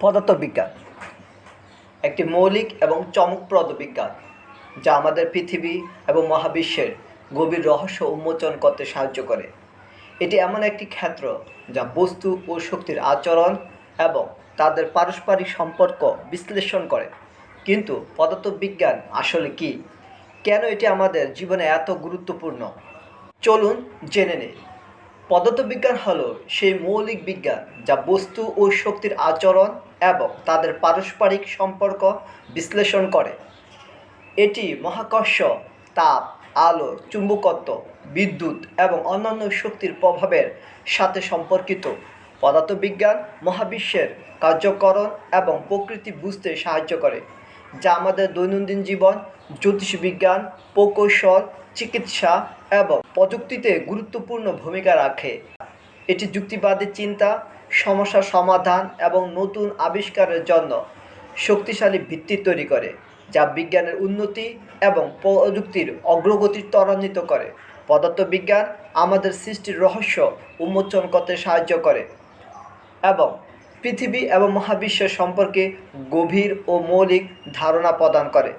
পদার্থবিজ্ঞান। একটি মৌলিক এবং চমকপ্রদ বিজ্ঞান, যা আমাদের পৃথিবী এবং মহাবিশ্বের গভীর রহস্য উন্মোচন করতে সাহায্য করে। এটি এমন একটি ক্ষেত্র যা বস্তু ও শক্তির আচরণ এবং তাদের পারস্পরিক সম্পর্ক বিশ্লেষণ করে। কিন্তু পদার্থবিজ্ঞান আসলে কি? কেন এটি আমাদের জীবনে এত গুরুত্বপূর্ণ? চলুন জেনে নেই। পদার্থবিজ্ঞান হলো সেই মৌলিক বিজ্ঞান যা বস্তু ও শক্তির আচরণ এবং তাদের পারস্পরিক সম্পর্ক বিশ্লেষণ করে। এটি মহাকর্ষ, তাপ, আলো, চুম্বকত্ব, বিদ্যুৎ এবং অন্যান্য শক্তির প্রভাবের সাথে সম্পর্কিত। পদার্থবিজ্ঞান মহাবিশ্বের কার্যকরণ এবং প্রকৃতি বুঝতে সাহায্য করে, যা আমাদের দৈনন্দিন জীবন, জ্যোতিষবিজ্ঞান, প্রকৌশল, চিকিৎসা এবং প্রযুক্তিতে গুরুত্বপূর্ণ ভূমিকা রাখে। এটি যুক্তিবাদী চিন্তা সমস্যা সমাধান এবং নতুন আবিষ্কারের জন্য শক্তিশালী ভিত্তি তৈরি করে, যা বিজ্ঞানের উন্নতি এবং প্রযুক্তির অগ্রগতি ত্বরান্বিত করে। পদার্থবিজ্ঞান আমাদের সৃষ্টির রহস্য উন্মোচন করতে সাহায্য করে এবং পৃথিবী এবং মহাবিশ্ব সম্পর্কে গভীর ও মৌলিক ধারণা প্রদান করে।